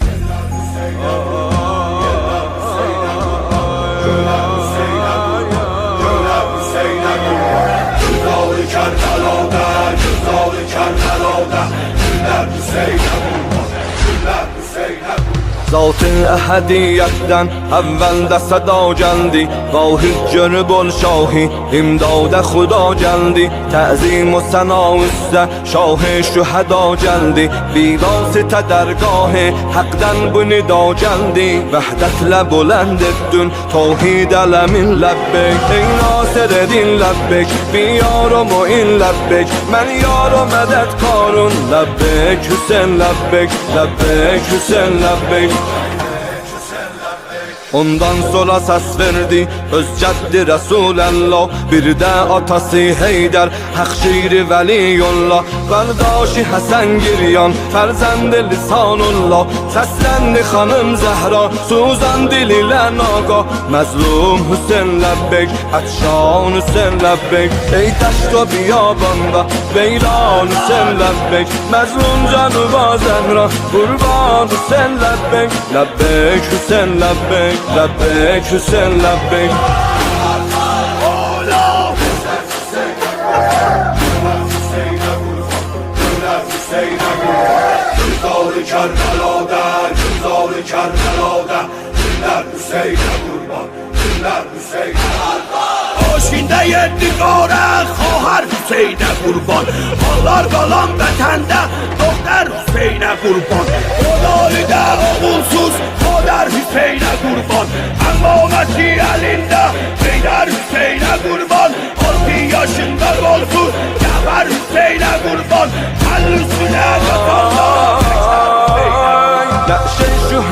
Kerbela'da, güzel Kerbela'da Güller Hüseyin'e kurban, güller Hüseyin'e ذات احدیتدن اول صدا دا جندی قاهی جنبون شاهی امداد خدا جندی. تعظیم و سنا شاه شهدا جندی. بیواسطه درگاه حقدن بنی دا جندی. وحدت لبلند دون توحید علمین لبک. ای ناصر دین لبک بیارم و این لبک. من یارم مدد کارون لبک حسین لبک لبک حسین لبک. Bye. Ondan sonra səs verdi öz cəddi Rəsuləllah. Bir də atası Heydər, həq şiri Vəliyullah. Qardaşı Həsən Giryan, fərzəndi Lisanullah. Səsləndi xanım Zəhra, Suzan dil ilə naqa Məzlum Hüseyin Ləbbek, Ətşan Hüseyin Ləbbek Ey o biyabanda, Beyran Hüseyin Ləbbek Məzlum canıva Zəhra, Qurban Hüseyin Ləbbek Ləbbek Hüseyin Ləbbek Ləbbek Hüseyin Güzel Kerbela'da, güzel Kerbela'da Güller Hüseyin'e kurban, güller Hüseyin'e Hoşinde yetti qore, xohar Hüseyin'e kurban. Onlar qalan vətəndə, doktor Hüseyin'e kurban. Onayda oğulsuz, Xoder Hüseyin'e kurban Əmmaməti əlində, Heydər Hüseyin'e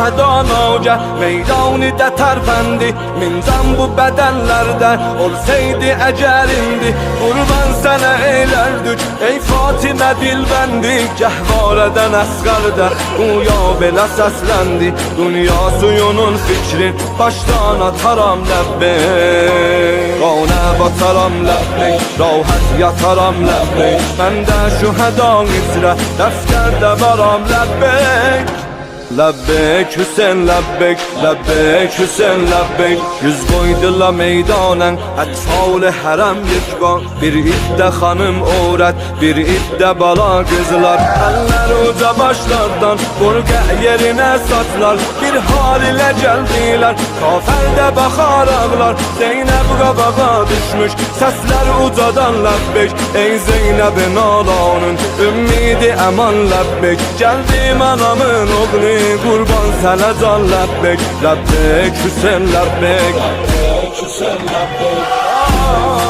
Şühəda nagə Meydani də tərpəndi Minzən bu bədənlərdə Olsaydı əcərindi Qurban sənə eylərdik Ey Fatimə dilbəndi Gəhvarədən əsqərdə Uya belə səsləndi Dünya suyunun fikrin Başdan ataram ləbbeyk Qanə bataram ləbbeyk Rahat yataram ləbbeyk Məndə şühəda itrə Dəftərdə varam ləbbeyk Ləbbek Hüseyin ləbbek Ləbbek Hüseyin ləbbek Yüz qoydular meydanən Ətfal hərəm yekban Bir iddə xanım övrət Bir iddə bala qızlar Əllər uca başlardan Qurqə yerinə saçlar Bir hal ilə gəldilər Kafərdə baxar ağlar. Zeynəb qabağa düşmüş Səslər ucadan ləbbek Ey Zeynəbin alanın Ümmidi əman ləbbek Gəldim anamın oğlu Qurban sənə can ləbbek Ləbbek Hüseyin ləbbek Ləbbek Hüseyin ləbbek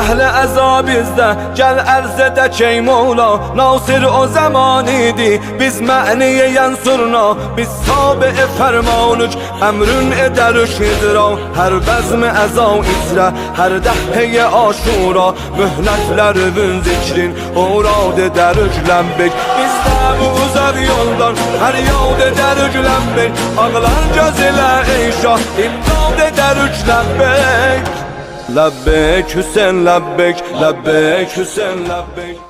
əhli əza bizdə Gəl ərz edək ey Mevla. Nasir o zaman idi Biz məniyə yansurna. Biz sabi fərmanük Əmrün edərük hidra. Hər bəzmi əza itrə Hər dəhhəyə aşura. Mühnətlərivin zikrin Orad edərük ləmbek Bizdə bu uzaq yoldan Hər yol edərük ləmbek Ağlar göz ilə ey şah İmdad edərük ləmbek Ləbbek Hüseyin ləbbek Ləbbek Hüseyin ləbbek